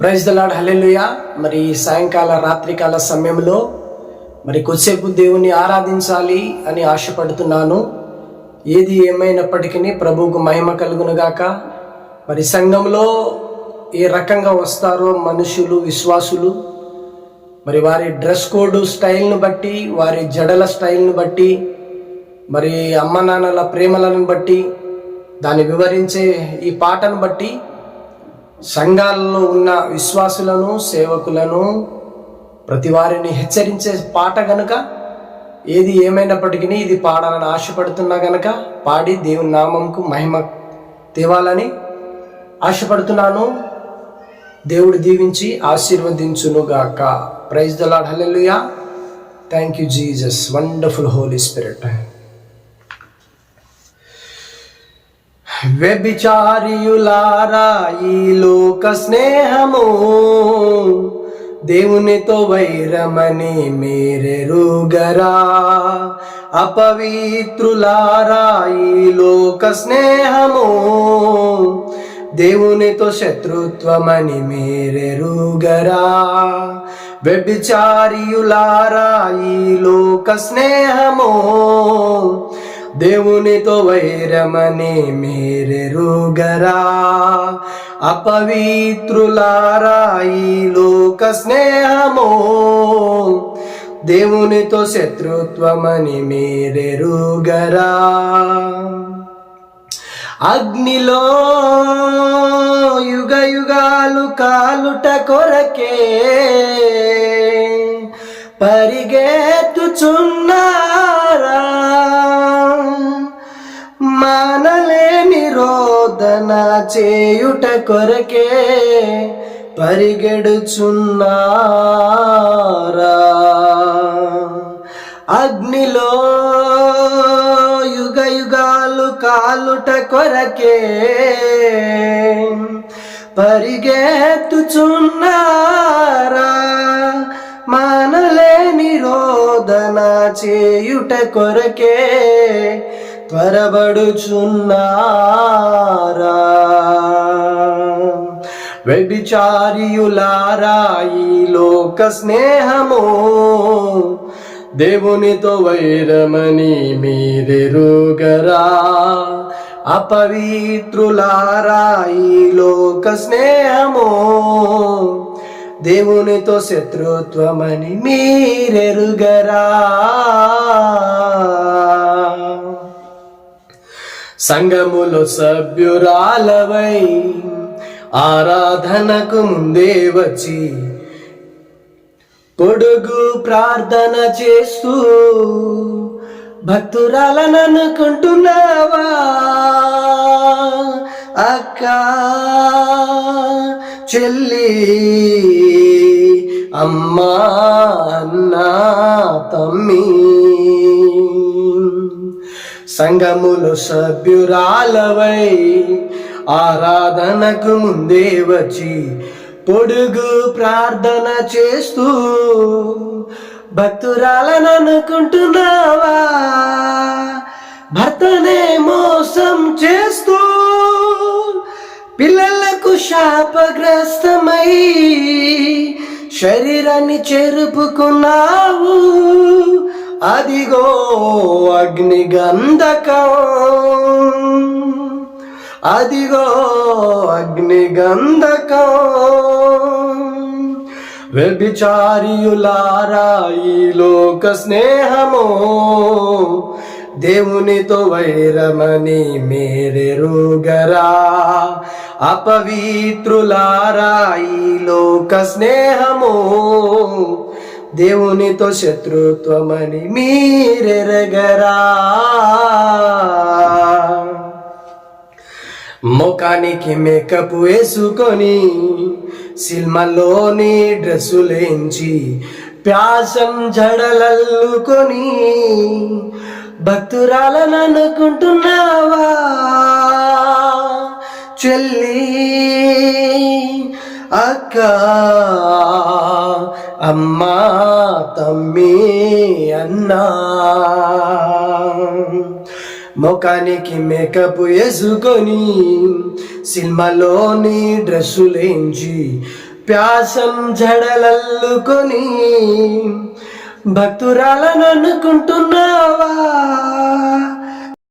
Praise the Lord hallelujah మరి సాయంకాల రాత్రికాల సమయంలో మరి కొద్దిసేపు దేవుని ఆరాధించాలి అని ఆశపడుతున్నాను. ఏది ఏమైనప్పటికీ ప్రభువుకు మహిమ కలుగునుగాక మరి సంఘంలో ఏ రకంగా వస్తారో మనుషులు విశ్వాసులు మరి వారి డ్రెస్ కోడ్ స్టైల్ను బట్టి వారి జడల స్టైల్ను బట్టి మరి అమ్మ నాన్నల ప్రేమలను బట్టి దాన్ని వివరించే ఈ పాటను బట్టి సంఘాలలో ఉన్న విశ్వాసులను సేవకులను ప్రతి వారిని హెచ్చరించే పాట గనుక ఏది ఏమైనప్పటికీ ఇది పాడాలని ఆశపడుతున్నా గనక పాడి దేవుని నామంకు మహిమ తేవాలని ఆశపడుతున్నాను. దేవుడు దీవించి ఆశీర్వదించునుగాక. Praise the Lord hallelujah thank you Jesus wonderful Holy Spirit. వ్యభిచారియులారా ఈ లోక స్నేహము. దేవునితో వైరమని మీరెరుగరా. అపవిత్రులారా ఈ లోక స్నేహము. దేవునితో శత్రుత్వమని మీరెరుగరా. వ్యభిచారియులారా ఈ లోక స్నేహము. దేవునితో వైరమని మీరెరుగరా. అపవిత్రులారాయి లోక స్నేహము. దేవునితో శత్రుత్వమని మీరెరుగరా. అగ్నిలో యుగ యుగాలు కాలుట కొరకే పరిగెత్తుచున్నారా. మానలేని రోదన చేయుట కొరకే పరిగెడుచున్నారా? అగ్నిలో యుగ యుగాలు కాలుట కొరకే పరిగెత్తుచున్నారా? మానలేని రోదన చేయుట కొరకే త్వరబడుచున్నారా? వ్యభిచారియులారా ఈ లోక స్నేహము దేవునితో వైరమని మీరెరుగరా అపవిత్రులారా ఈ లోక స్నేహము దేవునితో శత్రుత్వమని మీరెరుగరా? సంగములో సభ్యురాలవై ఆరాధనకు ముందే వచ్చి పొడుగు ప్రార్థన చేస్తూ భక్తురాలను అనుకుంటున్నావా అక్క చెల్లి అమ్మా అన్నా తమ్మి. సంగములు సభ్యురాలవై ఆరాధనకు ముందే వచ్చి పొడుగు ప్రార్థన చేస్తూ భక్తురాలను అనుకుంటున్నావా భర్తనే మోసం చేస్తూ పిల్లలకు శాపగ్రస్తమై శరీరాన్ని చేరుపుకున్నావు. అదిగో అగ్ని గంధకం అదిగో అగ్ని గంధకం వ్యభిచారియులారా ఈ లోక స్నేహము. దేవునితో వైరమని మేరెరుగరా అపవిత్రులారా ఈ లోక స్నేహము. దేవునితో శత్రుత్వమని మీరెరగరా. ముఖానికి మేకప్ వేసుకొని సినిమాలోని డ్రెస్సులేంచి ప్యాసం జడలల్లుకొని భక్తురాలను అనుకుంటున్నావా? చెల్లి అక్క. అమ్మా తమ్మి అన్నా. ముఖానికి మేకప్ వేసుకొని సినిమాలోని డ్రెస్సులేంచి ప్యాసం జడలల్లుకొని భక్తురాలను అనుకుంటున్నావా?